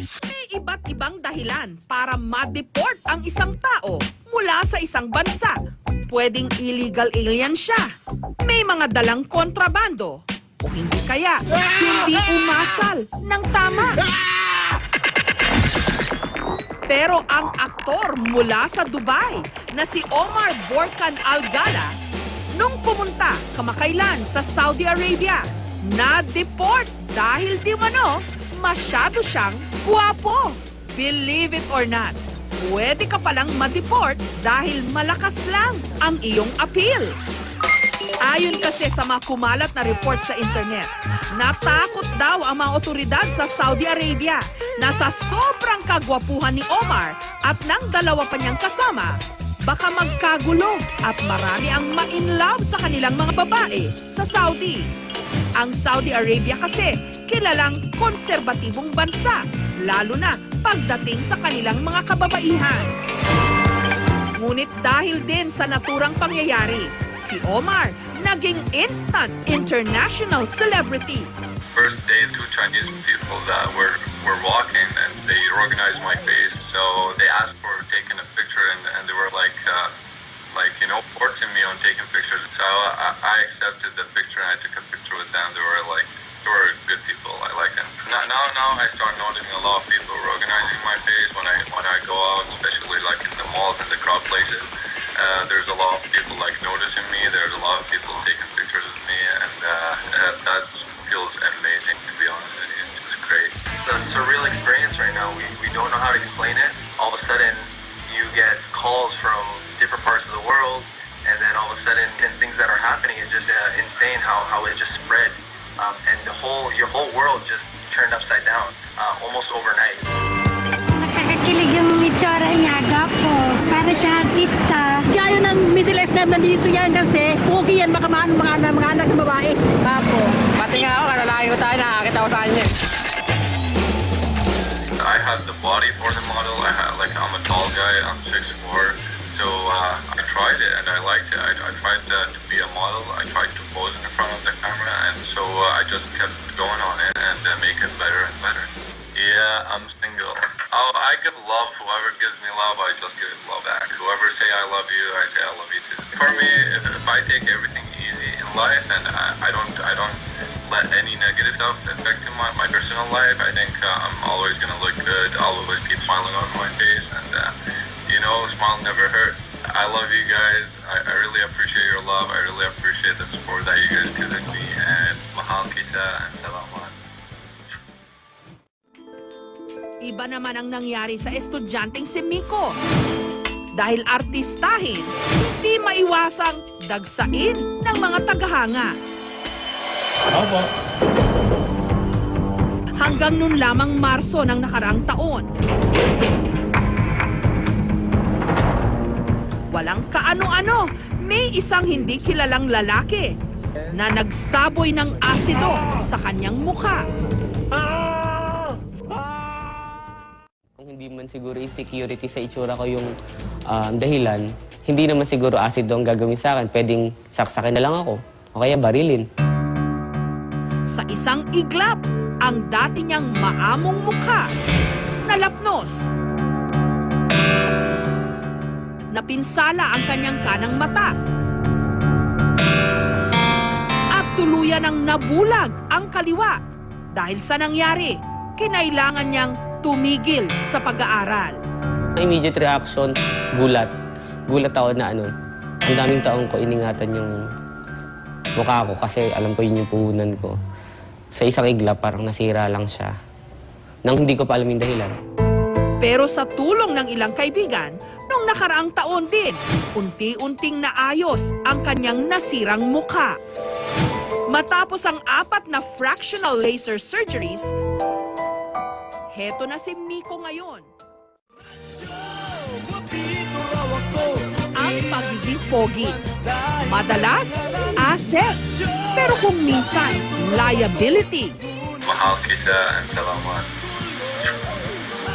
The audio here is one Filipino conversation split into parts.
May iba't ibang dahilan para ma-deport ang isang tao mula sa isang bansa. Pwedeng illegal alien siya. May mga dalang kontrabando. O hindi kaya, hindi umasal ng tama. Pero ang aktor mula sa Dubai na si Omar Borkan Algala nung pumunta kamakailan sa Saudi Arabia, na-deport dahil di mano masyado siyang guwapo. Believe it or not, pwede ka palang ma-deport dahil malakas lang ang iyong appeal. Ayon kasi sa mga kumalat na report sa internet, natakot daw ang mga otoridad sa Saudi Arabia na sa sobrang kagwapuhan ni Omar at ng dalawa pa niyang kasama, baka magkagulo at marami ang ma-inlove sa kanilang mga babae sa Saudi. Ang Saudi Arabia kasi kilalang konserbatibong bansa, lalo na pagdating sa kanilang mga kababaihan. Ngunit dahil din sa naturang pangyayari, si Omar naging instant international celebrity. First day, two Chinese people that were were walking and they recognized my face. So they asked for taking a picture and, and they were like, uh, like you know, forcing me on taking pictures. So I, I accepted the picture and I took a picture with them. They were like, were good people. I like them. Now, now, now I start noticing a lot of people recognizing my face when I when I go out, especially like in the malls and the crowd places. Uh, there's a lot of people like noticing me. There's a lot of people taking pictures of me, and uh, uh, that feels amazing. To be honest with you, it's great. It's a surreal experience right now. We, we don't know how to explain it. All of a sudden, you get calls from different parts of the world, and then all of a sudden, and things that are happening is just uh, insane. How, how it just spread, um, and the whole your whole world just turned upside down uh, almost overnight. Nakakakilig yung itsura niya, gapo. Para siya artista. Kaya ng Middle East na nandito yan kasi pogi yan baka mga, mga, anak ng babae. Apo. Pati tried it and I liked it. I, I tried uh, to be a model. I tried to pose in front of the camera, and so uh, I just kept going on it and uh, make it better and better. Yeah, I'm single. Oh, I give love. Whoever gives me love, I just give love back. Whoever say I love you, I say I love you too. For me, if, if I take everything easy in life and I, I don't, I don't let any negative stuff affect my, my personal life, I think uh, I'm always gonna look good. I'll always keep smiling on my face, and uh, you know, smile never hurt. I love you guys. I, I really appreciate your love. I really appreciate the support that you guys given me, and mahal kita and salamat. Iba naman ang nangyari sa estudyanteng si Miko. Dahil artistahin, di maiwasang dagsain ng mga tagahanga. Opo. Hanggang nun lamang Marso ng nakaraang taon. May isang hindi kilalang lalaki na nagsaboy ng asido sa kanyang mukha. Kung hindi man siguro insecurity sa itsura ko yung um, dahilan, hindi naman siguro acid ang gagawin sa akin. Pwedeng saksakin na lang ako. O kaya barilin. Sa isang iglap, ang dati niyang maamong mukha, nalapnos. Napinsala ang kanyang kanang mata. At tuluyan ang nabulag ang kaliwa. Dahil sa nangyari, kinailangan niyang tumigil sa pag-aaral. Immediate reaction, gulat. Gulat ako na ano, ang daming taong ko iningatan yung mukha ko kasi alam ko yun yung puhunan ko. Sa isang iglap, parang nasira lang siya. Nang hindi ko pa alam yung dahilan. Pero sa tulong ng ilang kaibigan, nung nakaraang taon din, unti-unting naayos ang kanyang nasirang mukha. Matapos ang apat na fractional laser surgeries, heto na si Miko ngayon. Ang pagiging pogi. Madalas, asset. Pero kung minsan, liability. Mahal kita and salamat.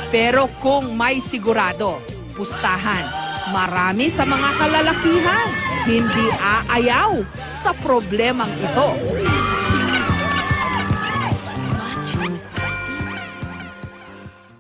Pero kung may sigurado, pustahan, marami sa mga kalalakihan hindi aayaw sa problemang ito.